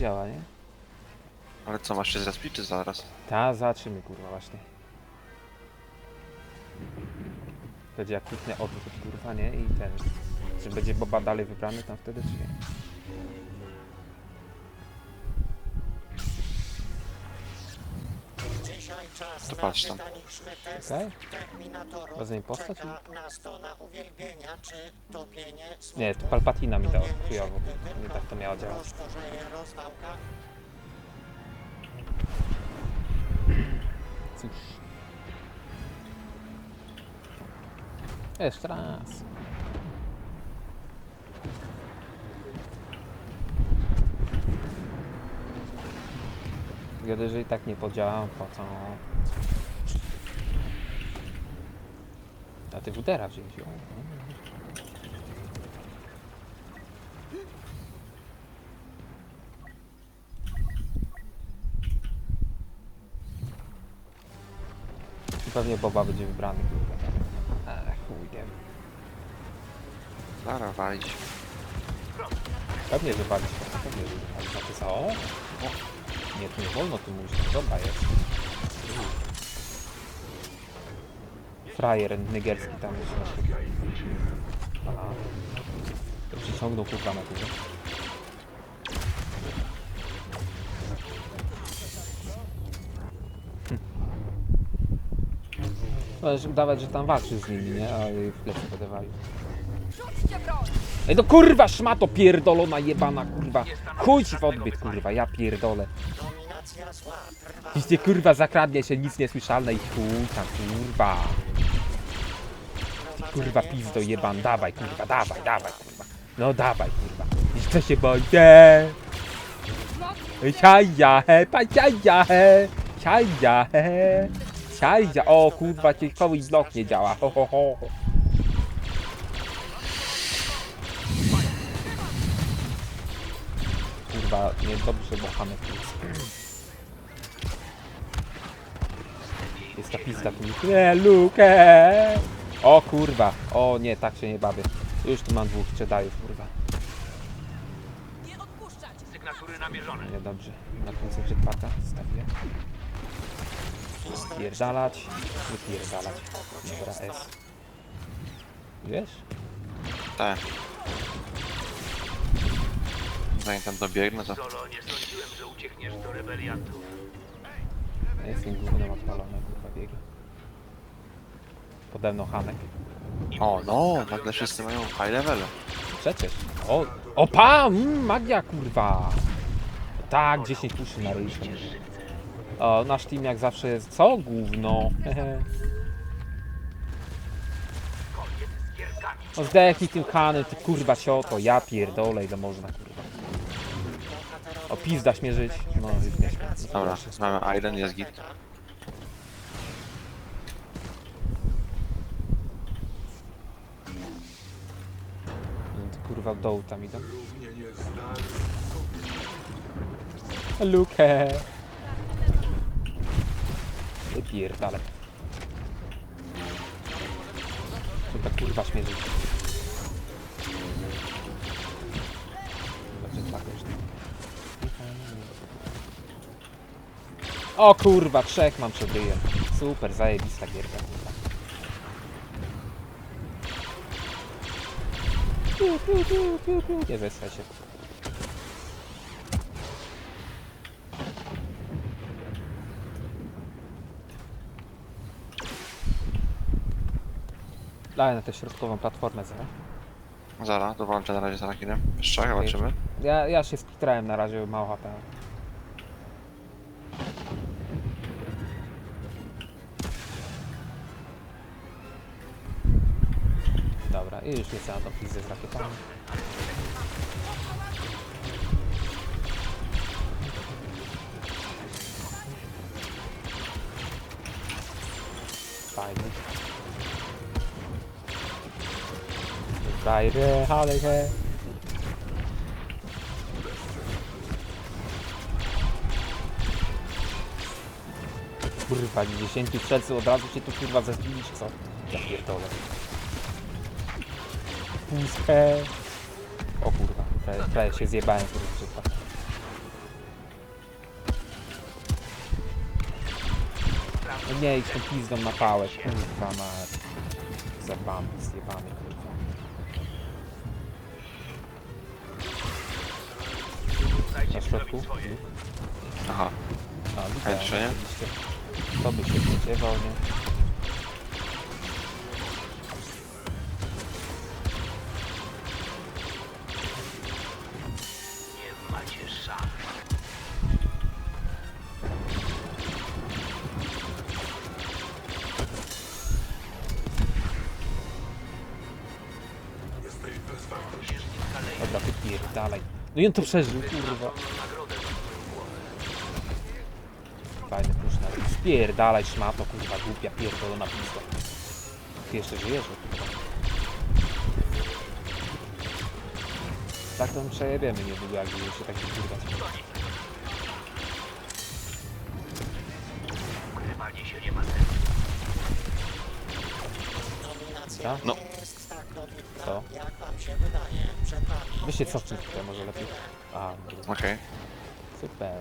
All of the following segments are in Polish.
działa, nie? Ale co, masz się zrespić czy zaraz? Ta, zobaczymy kurwa właśnie. Będzie jak kliknę odwrót kurwa, nie? I ten... Czy będzie Boba dalej wybrany tam wtedy, czy nie? To patrz tam. Terminatorów. Bez niej postać? Nie, to. Palpatina mi się, chujowo. Nie tak to miało działać. Cóż. Jeszcze raz. Gdy jeżeli tak nie podziałam, po co? A ty wudera wziąłeś. o. I pewnie Boba będzie wybrany. Ech, chuj wiem. Zaraz walić. Pewnie, że walić. Pewnie, że walić. A ty co? O! Nie, tu nie wolno tu mówić. Dobra jest. Frajer nigerski tam jest. To przyciągnął kurwa na górze. Możesz udawać, że tam walczysz z nimi, nie? A jej w plecy podawali. Ej, no kurwa, szmato pierdolona jebana, kurwa. Chuj ci w odbyt, kurwa, ja pierdolę. Trwa. Idzie kurwa, zakradnie się, nic niesłyszalne i chuj kurwa. Kurwa, pizdo jeban, dawaj, kurwa, dawaj, dawaj, kurwa. No dawaj, kurwa. I co się boję? Siaja, he, pa he. Siaja, he. Siaja, o kurwa, ciekawy blok nie działa, ho, ho, ho. Kurwa, nie dobrze, bo Hamek jest. Pizda tu. Nie, Luke! O kurwa, o nie, tak się nie bawię. Już tu mam dwóch Jediów, kurwa. Sygnatury namierzone. Niedobrze. Na końcu jetpacka stawię. Pierdalać, wypierdalać. Dobra, S. Wiesz? Tak. Zanim tam dobiegnę, to... Zolo, nie sądziłem, że uciekniesz do rebeliantów. Jestem głównym odpalony, kurwa, biega. Pode mną Hanek. O, no, nagle wszyscy mają high level. Przecież. O, opa! Mm, magia, kurwa! Tak, 10 puszy na ryjku. O, nasz team jak zawsze jest... Co? Gówno. No zdechnij tym hanem, ty kurwa cioto, ja pierdolę, ile można, kurwa. O, pizda śmierzyć. No, już nie śmieję. Dobra, mamy Island, jest git. Kurwa w dołu tam idą. Luke! Wypierdale. Co ta kurwa śmierzyć? O kurwa, trzech mam przed ryjem. Super, zajebista gierka. kurwa. Piu, piu, piu, piu, piu. Nie zesraj się. Daj na tę środkową platformę zaraz. Zara, dołączę na razie za rakinem. Jeszcze, zobaczymy. Ja, ja się skitrałem na razie, mało HP. I już lecę na tą pizdę z rakietami. Fajnie. Fajnie, ale he. Kurwa, 10 strzelców od razu się tu kurwa zezbili, czy co? Ja pierdolę lotniskę. O kurwa, prawie, prawie się zjebałem z życia. No nie, idź tą pizdą na pałę, kurwa ma... Zabamy, zjebamy, kurwa. Na środku? Aha, A, widziałem, Chętnie. by się spodziewał, nie? Dobra, wypierdalaj. No i on to przeżył, kurwa. Fajny push na Spierdalaj szmato, kurwa, głupia pierdolona pizda. Ty jeszcze żyjesz, kurwa. Tak to my przejebiemy niedługo, jak będziemy się tak wykurwać. Ukrywanie się nie ma sensu. Dominacja No. Przed wami Wy się jeszcze cofnij tutaj może lepiej. A, dobra. Okej. super.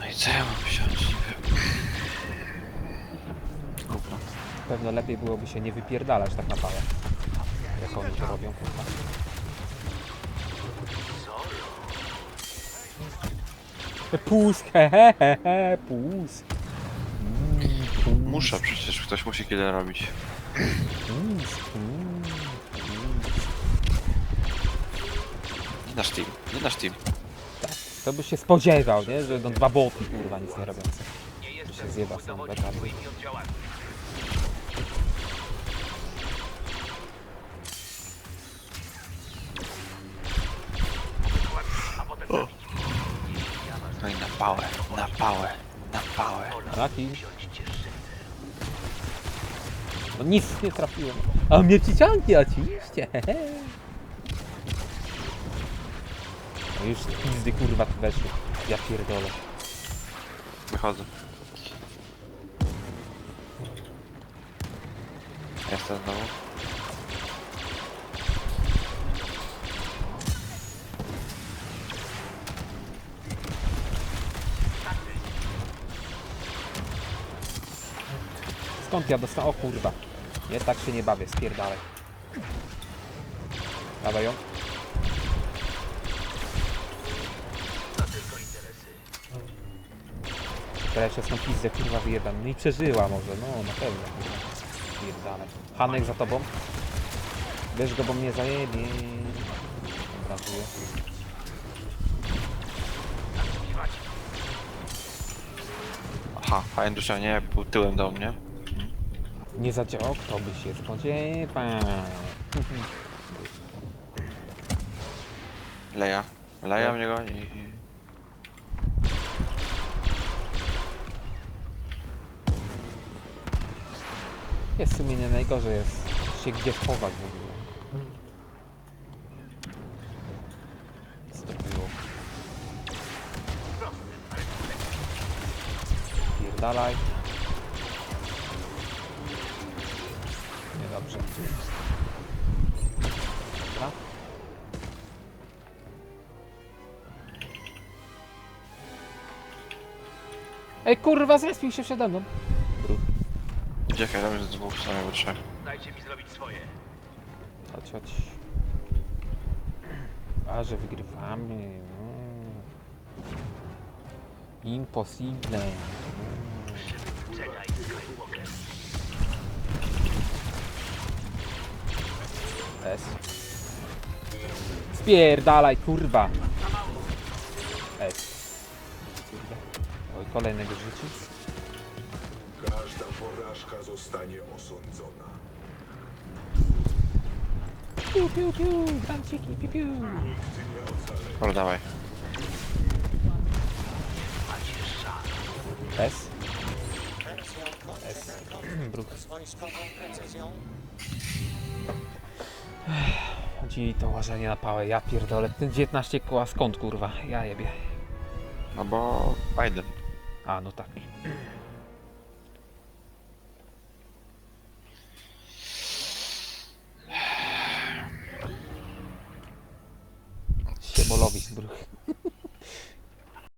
No i co ja mam wziąć? niby? Gówno. Pewno lepiej byłoby się nie wypierdalać tak na pałę. Jak oni to robią, kurwa. Pusk, he he he he, pusk. Mm, pusk, Muszę przecież, ktoś musi killer robić. Nie nasz team, nie nasz team. Tak, to by się spodziewał, nie? Że no dwa boty, kurwa, nic nie robiące. Nie się jestem zjeba potem zabić. No i na pałę, na pałę, szybę. No nic nie trafiłem. A mnie cicianki, oczywiście. No już pizdy kurwa tu weszły. Ja pierdolę. Wychodzę. Jestem znowu. Skąd ja dostałem? O kurwa. Nie, tak się nie bawię, spierdalaj. Dawaj ją. Teraz jeszcze tą pizdę kurwa wyjebam. No i przeżyła może, no na pewno. Spierdalaj. Hanek za tobą. Bierz go, bo mnie zajebie. Dobra, żyję. Aha, fajnie dusza nie, był tyłem do mnie. Nie zadziałał, kto by się spodziewał. Leja. Leja mnie goni. Jest w sumie nie najgorzej, jest się gdzie schować w ogóle. Co to było? Pierdalaj. Niedobrze. Dobra. Ej kurwa, zrespił się przede mną. Czekaj, tam jest dwóch, co najmniej trzech. Dajcie mi zrobić swoje. Chodź, chodź. A, że wygrywamy. Mm. Impossible. Mm. Jedi Skywalker. S. Spierdalaj, kurwa. Kurde. Oj, kolejnego rzucił. Każda porażka zostanie osądzona. Piu, piu, piu, branciki, piu, piu. Dobra, dawaj. S. wersją Bruk. Chodzi to łażenie na pałę, ja pierdolę. Ten 19 koła skąd, kurwa? Ja jebie. No bo Biden. A, no tak.